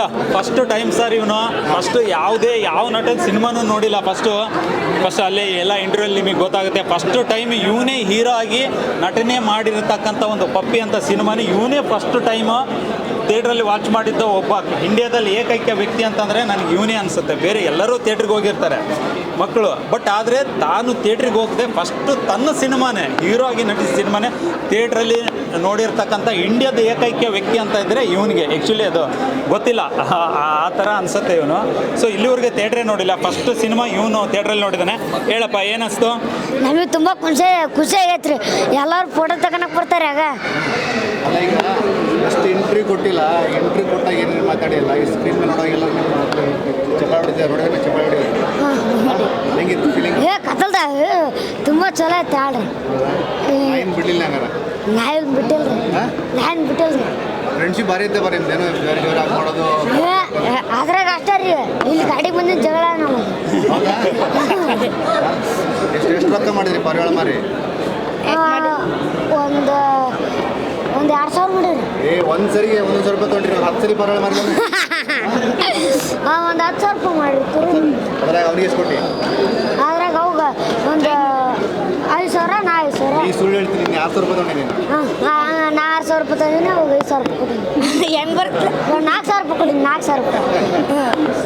ಹೇಳ first time sir ಇವನು. First ಯಾವುದೇ, ಯಾವ ನಟನ ಸಿನಿಮಾನು ನೋಡಿಲ್ಲ ಫಸ್ಟು ಫಸ್ಟ್ ಅಲ್ಲಿ ಎಲ್ಲ ಇಂಟರ್ವ್ಯೂಲ್ ನಿಮಗೆ ಗೊತ್ತಾಗುತ್ತೆ. ಫಸ್ಟ್ ಟೈಮ್ ಇವನೇ ಹೀರೋ ಆಗಿ ನಟನೆ ಮಾಡಿರತಕ್ಕಂಥ ಒಂದು ಪಪ್ಪಿ ಅಂತ ಸಿನಿಮಾನ ಇವನೇ ಫಸ್ಟ್ ಟೈಮ್ ಥಿಯೇಟ್ರಲ್ಲಿ ವಾಚ್ ಮಾಡಿದ್ದ ಒಬ್ಬ ಇಂಡಿಯಾದಲ್ಲಿ ಏಕೈಕ ವ್ಯಕ್ತಿ ಅಂತಂದರೆ ನನಗೆ ಇವನೇ ಅನಿಸುತ್ತೆ. ಬೇರೆ ಎಲ್ಲರೂ ಥಿಯೇಟ್ರಿಗೆ ಹೋಗಿರ್ತಾರೆ. ಮಕ್ಕಳು. ಬಟ್ ಆದರೆ ತಾನು ಥಿಯೇಟ್ರಿಗೆ ಹೋಗದೆ ಫಸ್ಟು ತನ್ನ ಸಿನಿಮಾನೇ ಹೀರೋ ಆಗಿ ನಟಿಸಿದ ಸಿನಿಮಾನೇ ಥಿಯೇಟ್ರಲ್ಲಿ ನೋಡಿರ್ತಕ್ಕಂಥ ಇಂಡಿಯಾದ ಏಕೈಕ ವ್ಯಕ್ತಿ ಅಂತ ಇದ್ದರೆ ಇವನಿಗೆ. ಆ್ಯಕ್ಚುಲಿ ಅದು ಗೊತ್ತಿಲ್ಲ. ಆ- ಆ ಥರ ಅನ್ಸುತ್ತೆ ಇವನು. ಸೊ ಇಲ್ಲಿವರೆಗೆ ಥಿಯೇಟ್ರೇ ನೋಡಿಲ್ಲ. ಫಸ್ಟ್ ಸಿನಿಮಾ ಇವನು ಥಿಯೇಟ್ರಲ್ಲಿ ನೋಡಿದ್ದಾನೆ ಹೇಳಪ್ಪ ಏನಿಸ್ತು? ನಮಗೆ ತುಂಬ ಖುಷಿ ಖುಷಿ ರೀ ಎಲ್ಲರೂ ಫೋಟೋ ತಗೊಳಕ್ ಬರ್ತಾರೆ ಆಗ. ಅಲ್ಲ ಈಗ ಅಷ್ಟು ಎಂಟ್ರಿ ಕೊಟ್ಟಿಲ್ಲ. ಎಂಟ್ರಿ ಕೊಟ್ಟಾಗ ಏನು ಮಾತಾಡಿಲ್ಲ ಈ ಸ್ಕ್ರೀನ್ ಮೇಲೆ ನೋಡೋಗೆಲ್ಲ ಚಪ್ಪಾಳೆ ಹೊಡಿತಾರೆ ನೋಡಿದ್ರೆ ಚಪ್ಪಾಳೆ ಹೊಡಿಯೋದು ಏ ಕತ್ತಲ್ದ. ತುಂಬ ಚಲೋ ಐತೆ ಆಡ್ರಿ ಏನು ಬಿಡಲಿಲ್ಲ ಹಂಗಾರ? ನಾ ಏನ್ ಬಿಟ್ಟಿಲ್ರಿ? ಹಾಂ? ನಾ ಏನ್ ಬಿಟ್ಟಿಲ್ರಿ? ಫ್ರೆಂಡ್ಶಿಪ್ ಭಾರಿ ಇದ್ದೆ ಬರೀ ಏನೋ ಬೇರೆ ಜೋರ ಮಾಡೋದು. ಅದ್ರಾಗ ಅಷ್ಟೇ ರೀ. ಇಲ್ಲಿ ಗಾಡಿ ಬಂದಿದ್ದು ಜಗಳ ನಮಗೆ ಹೌದಾ? ಎಷ್ಟು ಎಷ್ಟು ರೊಕ್ಕ ಮಾಡಿದ್ರಿ ಪರಿವಾಳ ಮಾರಿ? ಒಂದು ಒಂದು ಎರಡು ಸಾವಿರ ಮಾಡಿರಿ ಏ ಒಂದು ಸರಿಗೆ ಒಂದೊಂದು ಸಾವಿರ ರೂಪಾಯಿ ತೊಗೊಂಡ್ರಿ ಹತ್ತು ಸರಿ ಪರಿವಾಳ ಮಾರಿ ಹಾಂ ಒಂದು ಹತ್ತು ಸಾವಿರ ರೂಪಾಯಿ ಮಾಡಿರಿ ತುರು ಅದ್ರಾಗ ಅವ್ನಿಗೆ ಎಷ್ಟು ಕೊಟ್ಟು ಅದ್ರಾಗ ಅವಾಗ ಒಂದು ಐದು ಸಾವಿರ ನಾ ಐದು ಸಾವಿರ. ಈ ಸುಳ್ಳು ಹೇಳ್ತೀನಿ ನೀನು ಆರು ಸಾವಿರ ರೂಪಾಯಿ ತೊಗೊಂಡಿದ್ದೀನಿ ಹಾಂ ನಾ ಆರು ಸಾವಿರ ರೂಪಾಯಿ ತಂದಿನಿ ಅವಾಗ ಐದು ಸಾವಿರ ರೂಪಾಯಿ ಕೊಟ್ಟಿನಿ. ಹೆಂಗೆ ಬರುತ್ತೆ? ನಾಲ್ಕು ಸಾವಿರ ರೂಪಾಯಿ ಕೊಟ್ಟಿನಿ ನಾಲ್ಕು ಸಾವಿರ ರೂಪಾಯಿ.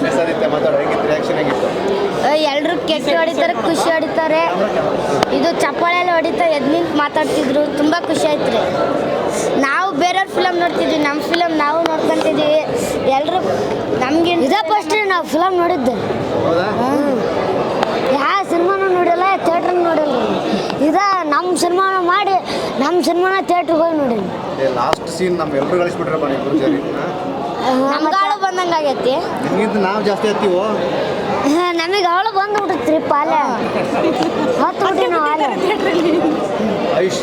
ಹೆಸರಿತ್ತೆ ಮಾತಾಡೋ ಹೆಂಗಿತ್ತು ರಿಯಾಕ್ಷನ್ ಹೆಂಗಿತ್ತು? ಎಲ್ಲರೂ ಕೆಟ್ಟ ಹೊಡಿತಾರೆ ಖುಷಿ ಹೊಡಿತಾರೆ. ಇದು ಚಪ್ಪಾಳೆಲ್ಲ ಹೊಡಿತಾ ಎದ್ ನಿಂತು ಮಾತಾಡ್ತಿದ್ರು ತುಂಬ ಖುಷಿ ಆಯ್ತು ರೀ. ನಾವು ಬೇರೆಯವ್ರ ಫಿಲಮ್ ನೋಡ್ತಿದ್ವಿ ನಮ್ಮ ಫಿಲಮ್ ನಾವು ನೋಡ್ಕೊಂತಿದ್ವಿ. ಎಲ್ಲರೂ ನಮಗೆ ಇದೇ ಫಸ್ಟ್ ನಾವು ಫಿಲಮ್ ನೋಡಿದ್ದೆ. ಯಾವ ಸಿನಿಮಾನು ನೋಡಿಲ್ಲ ಥಿಯೇಟ್ರ್ ನೋಡಿಲ್ಲ ಇದ ನಮ್ಮ ಸಿನಿಮಾನ ಮಾಡಿ ನಮ್ಮ ಸಿನಿಮಾನ ಥಿಯೇಟ್ರಿಗೆ ಹೋಗಿ ನೋಡಿಲ್ಲ ಲಾಸ್ಟ್ ಸೀನ್ ನಮ್ಮ ಎಲ್ಲರೂ ಕಳಿಸ್ಬಿಟ್ರಪ್ಪ ನೀವು ನಮ್ಗಾಳು ಬಂದಂಗೆ ಆಗೈತಿ. ನಾವು ಜಾಸ್ತಿ ಹತ್ತೀವೋ? ನಮಗೆ ಅವಳು ಪಾಲೆ. ಹತ್ತು ಬಿಟ್ಟು ನಾವು ಆಲೆ. ಐಶ್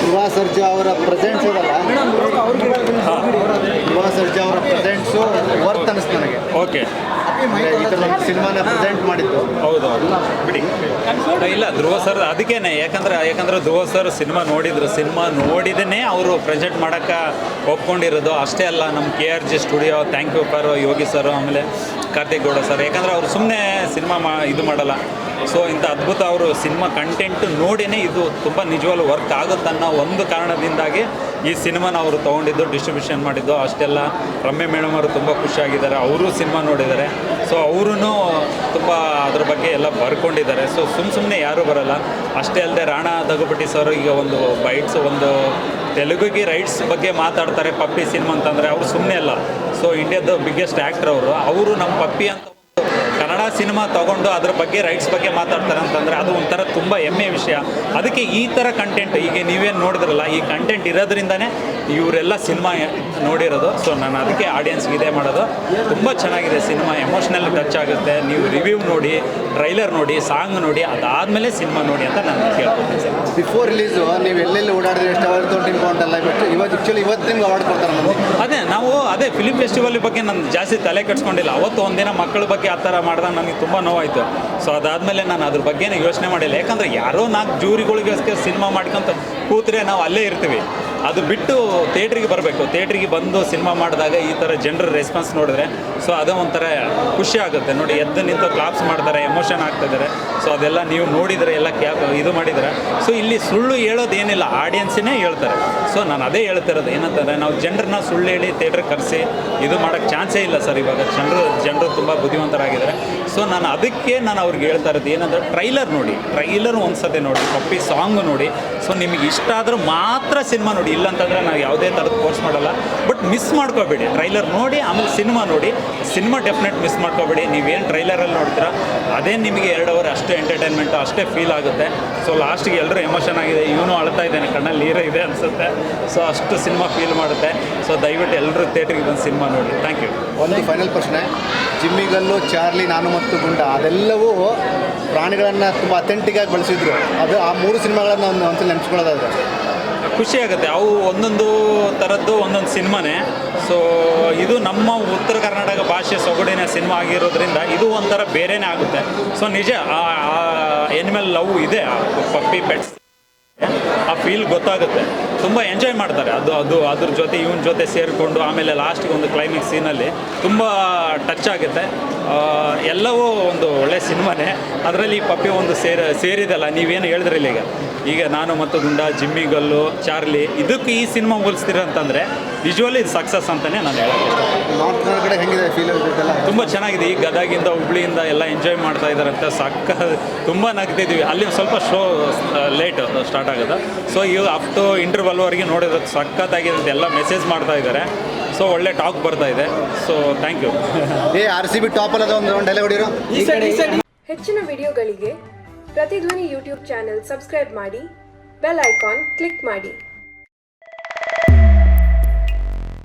ಧ್ರುವ ಸರ್ಜಾ ಅವರ ಪ್ರೆಸೆಂಟ್ಸ್ ಇದಲ್ಲ ಯುವಾ ಸರ್ಜಾ ಅವರ ಪ್ರೆಸೆಂಟ್ಸು ವರ್ತ್ ಅನಿಸ್ತು ನನಗೆ. ಓಕೆ. ಈ ಥರ ಒಂದು ಸಿನಿಮಾನ ಪ್ರೆಸೆಂಟ್ ಮಾಡಿದ್ದು. ಹೌದು ಬಿಡಿ. ಇಲ್ಲ ಧ್ರುವ ಸರ್ ಅದಕ್ಕೇನೆ. ಯಾಕಂದ್ರೆ ಯಾಕಂದ್ರೆ ಧ್ರುವ ಸರ್ ಸಿನಿಮಾ ನೋಡಿದ್ರು. ಸಿನಿಮಾ ನೋಡಿದನೇ ಅವರು ಪ್ರೆಸೆಂಟ್ ಮಾಡೋಕ್ಕೆ ಒಪ್ಕೊಂಡಿರೋದು. ಅಷ್ಟೇ ಅಲ್ಲ ನಮ್ಮ K R G studio thank you for Yogi sir ಆಮೇಲೆ ಕಾರ್ತಿಕ್ ಗೌಡ ಸರ್ ಯಾಕಂದ್ರೆ ಅವರು ಸುಮ್ಮನೆ ಸಿನಿಮಾ ಮಾ ಇದು ಮಾಡಲ್ಲ. ಸೊ ಇಂಥ ಅದ್ಭುತ ಅವರು ಸಿನಿಮಾ ಕಂಟೆಂಟ್ ನೋಡಿನೇ ಇದು ತುಂಬ ನಿಜವಾಗ್ಲೂ ವರ್ಕ್ ಆಗುತ್ತನ್ನೋ ಒಂದು ಕಾರಣದಿಂದಾಗಿ ಈ ಸಿನಿಮಾನ ಅವರು ತೊಗೊಂಡಿದ್ದು ಡಿಸ್ಟ್ರಿಬ್ಯೂಷನ್ ಮಾಡಿದ್ದು, ಅಷ್ಟೆಲ್ಲ ರಮ್ಯ ಮೇಡಮ್ ಅವರು ತುಂಬ ಖುಷಿಯಾಗಿದ್ದಾರೆ. ಅವರು ಸಿನಿಮಾ ನೋಡಿದ್ದಾರೆ. ಸೊ ಅವರೂ ತುಂಬ ಅದ್ರ ಬಗ್ಗೆ ಎಲ್ಲ ಬರ್ಕೊಂಡಿದ್ದಾರೆ. ಸೊ ಸುಮ್ಮ ಸುಮ್ಮನೆ ಯಾರೂ ಬರಲ್ಲ. ಅಷ್ಟೇ ಅಲ್ಲದೆ ರಾಣಾ ದಗುಪಟ್ಟಿ ಸರ್ ಈಗ ಒಂದು ಬೈಟ್ಸ್ ಒಂದು ತೆಲುಗುಗೆ ರೈಟ್ಸ್ ಬಗ್ಗೆ ಮಾತಾಡ್ತಾರೆ ಪಪ್ಪಿ ಸಿನಿಮಾ ಅಂತಂದರೆ. ಅವರು ಸುಮ್ಮನೆ ಅಲ್ಲ. ಸೊ ಇಂಡಿಯಾದ ಬಿಗ್ಗೆಸ್ಟ್ ಆ್ಯಕ್ಟ್ರ್ ಅವರು. ಅವರು ನಮ್ಮ ಪಪ್ಪಿ ಅಂತ ಸಿನಿಮಾ ತಗೊಂಡು ಅದ್ರ ಬಗ್ಗೆ ರೈಟ್ಸ್ ಬಗ್ಗೆ ಮಾತಾಡ್ತಾರೆ ಅಂತಂದರೆ ಅದು ಒಂಥರ ತುಂಬ ಹೆಮ್ಮೆ ವಿಷಯ. ಅದಕ್ಕೆ ಈ ಥರ ಕಂಟೆಂಟ್ ಈಗ ನೀವೇನು ನೋಡಿದ್ರಲ್ಲ, ಈ ಕಂಟೆಂಟ್ ಇರೋದ್ರಿಂದನೇ ಇವರೆಲ್ಲ ಸಿನಿಮಾ ನೋಡಿರೋದು. ಸೊ ನಾನು ಅದಕ್ಕೆ ಆಡಿಯನ್ಸ್ಗೆ ಇದೇ ಮಾಡೋದು. ತುಂಬ ಚೆನ್ನಾಗಿದೆ ಸಿನಿಮಾ. ಎಮೋಷ್ನಲ್ ಟಚ್ ಆಗುತ್ತೆ. ನೀವು ರಿವ್ಯೂ ನೋಡಿ ಟ್ರೈಲರ್ ನೋಡಿ ಸಾಂಗ್ ನೋಡಿ ಅದಾದಮೇಲೆ ಸಿನಿಮಾ ನೋಡಿ ಅಂತ ನಾನು ಕೇಳ್ಕೊತೀನಿ ಸರ್. ಬಿಫೋರ್ ರಿಲೀಸು ನೀವು ಎಲ್ಲೆಲ್ಲಿ ಓಡಾಡಿದ್ರೆ ಎಷ್ಟು ಅವಾರ್ಡ್ ತೊಗೊಂಡು ಅಂತಲ್ಲ ಬಿಟ್ಟು ಇವತ್ತು ಆ್ಯಕ್ಚುಲಿ ಇವತ್ತು ನಿಮ್ಗೆ ಅವಾರ್ಡ್ ಕೊಡ್ತಾರೆ ನಮಗೆ. ಅದೇ ನಾವು ಅದೇ ಫಿಲಿಮ್ ಫೆಸ್ಟಿವಲ್ ಬಗ್ಗೆ ನಾನು ಜಾಸ್ತಿ ತಲೆ ಕಟ್ಸ್ಕೊಂಡಿಲ್ಲ ಅವತ್ತು ಒಂದಿನ ಮಕ್ಕಳ ಬಗ್ಗೆ ಆ ಥರ ಮಾಡಿದಾಗ ನನಗೆ ತುಂಬ ನೋವಾಯಿತು. ಸೊ ಅದಾದಮೇಲೆ ನಾನು ಅದ್ರ ಬಗ್ಗೆನೇ ಯೋಚನೆ ಮಾಡಿಲ್ಲ. ಯಾಕಂದರೆ ಯಾರೋ ನಾಲ್ಕು ಜೂರಿಗಳಿಗೋಸ್ಕರ ಸಿನಿಮಾ ಮಾಡ್ಕೊಂತ ಕೂತ್ರೆ ನಾವು ಅಲ್ಲೇ ಇರ್ತೀವಿ. ಅದು ಬಿಟ್ಟು ಥಿಯೇಟ್ರಿಗೆ ಬರಬೇಕು. ಥಿಯೇಟ್ರಿಗೆ ಬಂದು ಸಿನಿಮಾ ಮಾಡಿದಾಗ ಈ ಥರ ಜನರ ರೆಸ್ಪಾನ್ಸ್ ನೋಡಿದ್ರೆ ಸೊ ಅದು ಒಂಥರ ಖುಷಿ ಆಗುತ್ತೆ. ನೋಡಿ, ಎದ್ದು ನಿಂತು ಕ್ಲಾಪ್ಸ್ ಮಾಡ್ತಾರೆ ಎಮೋಷನ್ ಆಗ್ತಿದ್ದಾರೆ ಸೊ ಅದೆಲ್ಲ ನೀವು ನೋಡಿದರೆ, ಎಲ್ಲ ಕ್ಯಾಪ್ ಇದು ಮಾಡಿದರೆ ಸೊ ಇಲ್ಲಿ ಸುಳ್ಳು ಹೇಳೋದು ಏನಿಲ್ಲ ಆಡಿಯನ್ಸಿನೇ ಹೇಳ್ತಾರೆ. ಸೊ ನಾನು ಅದೇ ಹೇಳ್ತಿರೋದು, ಏನಂತಂದರೆ ನಾವು ಜನರನ್ನ ಸುಳ್ಳು ಹೇಳಿ ಥಿಯೇಟ್ರಿಗೆ ಕರೆಸಿ ಇದು ಮಾಡೋಕ್ಕೆ ಚಾನ್ಸೇ ಇಲ್ಲ ಸರ್ ಇವಾಗ. ಜನರು ಜನರು ತುಂಬ ಬುದ್ಧಿವಂತರಾಗಿದ್ದಾರೆ. ಸೊ ನಾನು ಅದಕ್ಕೆ ನಾನು ಅವ್ರಿಗೆ ಹೇಳ್ತಾ ಇರೋದು ಏನಂದ್ರೆ ಟ್ರೈಲರ್ ನೋಡಿ ಟ್ರೈಲರ್ ಒಂದ್ಸತಿ ನೋಡಿ ಪಪ್ಪಿ ಸಾಂಗ್ ನೋಡಿ. ಸೊ ನಿಮಗೆ ಇಷ್ಟ ಆದರೂ ಮಾತ್ರ ಸಿನಿಮಾ ನೋಡಿ. ಇಲ್ಲ ಅಂತಂದ್ರೆ ನಾವು ಯಾವುದೇ ಥರದ ಕೋರ್ಸ್ ಮಾಡಲ್ಲ. ಬಟ್ ಮಿಸ್ ಮಾಡ್ಕೋಬೇಡಿ. ಟ್ರೈಲರ್ ನೋಡಿ, ಆಮೇಲೆ ಸಿನಿಮಾ ನೋಡಿ. ಸಿನಿಮಾ ಡೆಫಿನೆಟ್ ಮಿಸ್ ಮಾಡ್ಕೋಬೇಡಿ. ನೀವೇನು ಟ್ರೈಲರಲ್ಲಿ ನೋಡ್ತೀರ? ಅದೇ ನಿಮಗೆ ಎರಡು ಅವರ್ ಅಷ್ಟೇ ಎಂಟರ್ಟೈನ್ಮೆಂಟು ಅಷ್ಟೇ ಫೀಲ್ ಆಗುತ್ತೆ. ಸೊ ಲಾಸ್ಟಿಗೆ ಎಲ್ಲರೂ ಎಮೋಷನ್ ಆಗಿದೆ. ಇವನು ಅಳ್ತಾ ಇದ್ದಾನೆ ಕಣ್ಣಲ್ಲಿ, ನೀರೇ ಇದೆ ಅನಿಸುತ್ತೆ. ಸೊ ಅಷ್ಟು ಸಿನಿಮಾ ಫೀಲ್ ಮಾಡುತ್ತೆ. ಸೊ ದಯವಿಟ್ಟು ಎಲ್ಲರೂ ಥಿಯೇಟ್ರಿಗೆ ಬಂದು ಸಿನಿಮಾ ನೋಡಿ. ಥ್ಯಾಂಕ್ ಯು ಒಂದು ಫೈನಲ್ ಪ್ರಶ್ನೆ. ಜಿಮ್ಮಿಗಲ್ಲು, ಚಾರ್ಲಿ, ನಾನು ಗುಂಡ, ಅದೆಲ್ಲವೂ ಪ್ರಾಣಿಗಳನ್ನು ತುಂಬ ಅಥೆಂಟಿಕ್ ಆಗಿ ಬಳಸಿದ್ರು. ಅದು ಆ ಮೂರು ಸಿನಿಮಾಗಳನ್ನು ಒಂದು ಒಂದ್ಸಲ ನೆನ್ಸ್ಕೊಳ್ಳೋದಾದ್ರೆ ಖುಷಿ ಆಗುತ್ತೆ. ಅವು ಒಂದೊಂದು ಥರದ್ದು, ಒಂದೊಂದು ಸಿನಿಮಾನೇ. ಸೊ ಇದು ನಮ್ಮ ಉತ್ತರ ಕರ್ನಾಟಕ ಭಾಷೆ ಸೊಗಡಿನ ಸಿನಿಮಾ ಆಗಿರೋದ್ರಿಂದ ಇದು ಒಂಥರ ಬೇರೆನೇ ಆಗುತ್ತೆ. ಸೊ ನಿಜ, ಆ ಎನಿಮಲ್ ಲವ್ ಇದೆ. ಪಪ್ಪಿ ಪೆಟ್ಸ್ ಆ ಫೀಲ್ ಗೊತ್ತಾಗುತ್ತೆ. ತುಂಬ ಎಂಜಾಯ್ ಮಾಡ್ತಾರೆ. ಅದು ಅದು, ಅದ್ರ ಜೊತೆ ಇವನ ಜೊತೆ ಸೇರಿಕೊಂಡು ಆಮೇಲೆ ಲಾಸ್ಟಿಗೆ ಒಂದು ಕ್ಲೈಮ್ಯಾಕ್ಸ್ ಸೀನಲ್ಲಿ ತುಂಬ ಟಚ್ ಆಗುತ್ತೆ. ಎಲ್ಲವೂ ಒಂದು ಒಳ್ಳೆ ಸಿನಿಮಾನೇ. ಅದರಲ್ಲಿ ಪಪ್ಪಿ ಒಂದು ಸೇರ, ಸೇರಿದಲ್ಲ, ನೀವೇನು ಹೇಳಿದ್ರಲ್ಲ ಈಗ. ಈಗ ನಾನು ಮತ್ತು ಗುಂಡ, ಜಿಮ್ಮಿ, ಗಲ್ಲು, ಚಾರ್ಲಿ, ಇದಕ್ಕೆ ಈ ಸಿನಿಮಾ ಹೋಲಿಸ್ತೀರ ಅಂತಂದರೆ ವಿಜುವಲಿ ಇದು ಸಕ್ಸಸ್ ಅಂತಲೇ ನಾನು ಹೇಳೋದು ನಾರ್ತ್ ಕನ್ನಡ ಕಡೆ ಹೆಂಗಿದೆ ಫೀಲ್ ತುಂಬ ಚೆನ್ನಾಗಿದೆ. ಈ ಗದಗಿಂದ ಹುಬ್ಳಿಯಿಂದ ಎಲ್ಲ ಎಂಜಾಯ್ ಮಾಡ್ತಾ ಇದ್ದಾರೆ ಅಂತ ಸಕ್ಕ ತುಂಬ ನಗ್ತಿದ್ದೀವಿ ಅಲ್ಲಿ ಸ್ವಲ್ಪ ಶೋ ಲೇಟ್ ಸ್ಟಾರ್ಟ್ ಆಗುತ್ತೆ. ಸೊ ಇವು ಅಪ್ ಟು ಇಂಟರ್ವಲ್ವರೆಗೆ ನೋಡಿದ್ರೆ ಸಕ್ಕತ್ತಾಗಿದೆ ಅಂತ ಎಲ್ಲ ಮೆಸೇಜ್ ಮಾಡ್ತಾ ಇದ್ದಾರೆ ಸೊ ಒಳ್ಳೆ ಟಾಕ್ ಬರ್ತಾ ಇದೆ. So thank you A R C B top ಅಲ್ಲದ ಒಂದು ರೌಂಡ್ ಹೊಡಿರೋ? ಹೆಚ್ಚಿನ ವಿಡಿಯೋಗಳಿಗೆ ಪ್ರತಿಧ್ವನಿ ಯೂಟ್ಯೂಬ್ ಚಾನೆಲ್ ಸಬ್ಸ್ಕ್ರೈಬ್ ಮಾಡಿ ಬೆಲ್ ಐಕಾನ್ ಕ್ಲಿಕ್ ಮಾಡಿ.